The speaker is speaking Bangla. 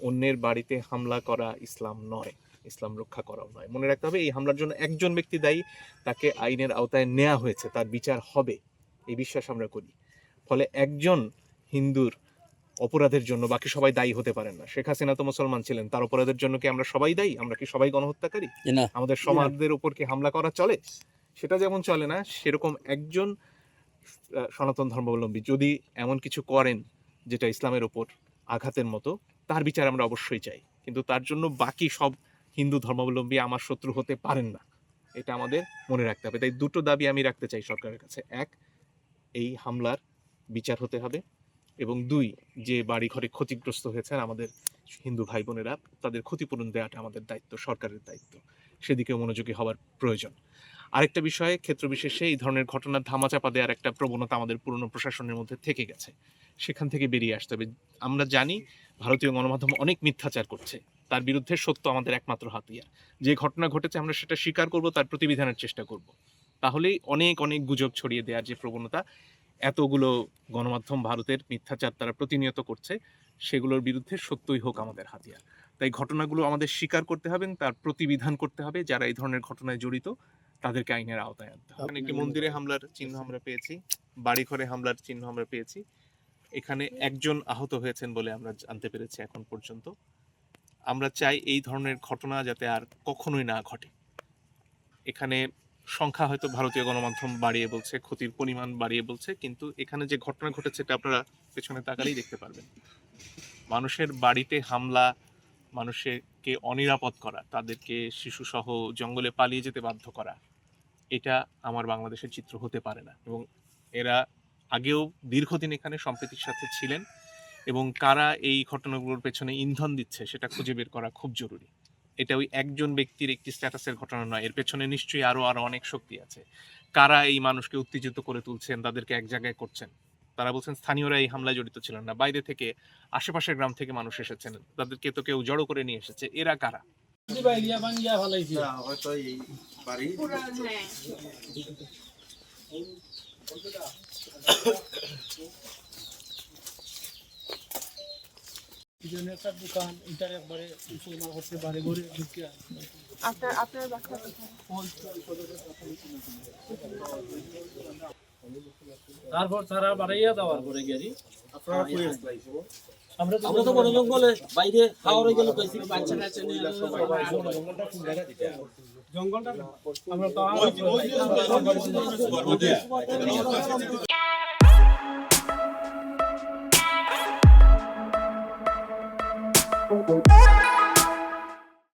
অন্যের বাড়িতে হামলা করা ইসলাম নয় ইসলাম রক্ষা করাও নয়। মনে রাখতে হবে এই হামলার জন্য একজন ব্যক্তি দায়ী তাকে আইনের আওতায় নেওয়া হয়েছে তার বিচার হবে এই বিশ্বাস আমরা করি। ফলে একজন হিন্দুর অপরাধের জন্য বাকি সবাই দায়ী হতে পারেন না। শেখ হাসিনা তো মুসলমান ছিলেন তার অপরাধের জন্য কি আমরা সবাই দায়ী? আমরা কি সবাই গণহত্যাকারী? আমাদের সমাজদের উপর কি হামলা করা চলে? সেটা যেমন চলে না সেরকম একজন সনাতন ধর্মাবলম্বী যদি এমন কিছু করেন যেটা ইসলামের ওপর আঘাতের মতো, তার বিচার আমরা অবশ্যই চাই। কিন্তু তার জন্য বাকি সব হিন্দু ধর্মাবলম্বী আমার শত্রু হতে পারেন না। এটা আমাদের মনে রাখতে হবে। তাই দুটো দাবি আমি রাখতে চাই সরকারের কাছে। এক, এই হামলার বিচার হতে হবে। এবং দুই, যে বাড়ি ঘরে ক্ষতিগ্রস্ত হয়েছেন আমাদের হিন্দু ভাই বোনেরা, তাদের ক্ষতিপূরণ দেওয়াটা আমাদের দায়িত্ব, সরকারের দায়িত্ব। সেদিকেও মনোযোগী হওয়ার প্রয়োজন। আরেকটা বিষয়ে ক্ষেত্র বিশেষে এই ধরনের ঘটনার ধামাচাপা দেওয়ার একটা প্রবণতা আমাদের পুরনো প্রশাসনের মধ্যে থেকে গেছে। সেখান থেকে বেরিয়ে আসতে হবে। আমরা জানি ভারতীয় গণমাধ্যম অনেক মিথ্যাচার করছে। তার বিরুদ্ধে সত্য আমাদের একমাত্র হাতিয়ার। যে ঘটনা ঘটেছে আমরা সেটা স্বীকার করব, তার প্রতিবিধানের চেষ্টা করব। তাহলেই অনেক অনেক গুজব ছড়িয়ে দেওয়ার যে প্রবণতা, এতগুলো গণমাধ্যম ভারতের মিথ্যাচার তারা প্রতিনিয়ত করছে, সেগুলোর বিরুদ্ধে সত্যই হোক আমাদের হাতিয়ার। তাই ঘটনাগুলো আমাদের স্বীকার করতে হবে এবং তার প্রতিবিধান করতে হবে যারা এই ধরনের ঘটনায় জড়িত তাদেরকে আইনের আওতায় আনতে হবে। এখানে একটি মন্দিরে হামলার চিহ্ন আমরা পেয়েছি বাড়িঘরে হামলার চিহ্ন আমরা পেয়েছি। এখানে একজন আহত হয়েছেন বলে আমরা জানতে পেরেছি এখন পর্যন্ত। আমরা চাই এই ধরনের ঘটনা যাতে আর কখনোই না ঘটে। এখানে সংখ্যা হয়তো ভারতীয় গণমাধ্যম বাড়িয়ে বলছে ক্ষতির পরিমাণ বাড়িয়ে বলছে কিন্তু এখানে যে ঘটনা ঘটেছে এটা আপনারা পেছনে তাকালেই দেখতে পারবেন। মানুষের বাড়িতে হামলা মানুষকে অনিরাপদ করা, তাদেরকে শিশুসহ জঙ্গলে পালিয়ে যেতে বাধ্য করা, এটা আমার বাংলাদেশের চিত্র হতে পারে না। এবং এরা আগেও দীর্ঘদিন এখানে সম্প্রীতির সাথে ছিলেন এবং কারা এই ঘটনাগুলোর পেছনে ইন্ধন দিচ্ছে সেটা খুঁজে বের করা খুব জরুরি। এটা ওই একজন ব্যক্তির একটি স্ট্যাটাসের ঘটনা নয়, এর পেছনে নিশ্চয়ই আরও আরও অনেক শক্তি আছে। কারা এই মানুষকে উত্তেজিত করে তুলছেন, তাদেরকে এক জায়গায় করছেন? তারা বলছেন স্থানীয়রা এই হামলায় জড়িত ছিলেন না। বাইরে থেকে আশেপাশের গ্রাম থেকে মানুষ এসেছেন। তাদেরকে তো কেউ জড়ো করে নিয়ে এসেছে। এরা কারা? হয়তো এই বাড়ি পিছনে একটা দোকান এটার একবারে মুসলমান হচ্ছে বাড়ি ঘরে ঢুকিয়া আপনার আপনার বাসা তারপর তারা বাড়াইয়া দেওয়ার পরে গেরি আপনারা কই আসলাই আমরা তো বড় জঙ্গলে বাইরে হাওড়ে গেলে কইছি বাচ্চা কাচ্চা নিয়ে জঙ্গলটা আমরা তো Thank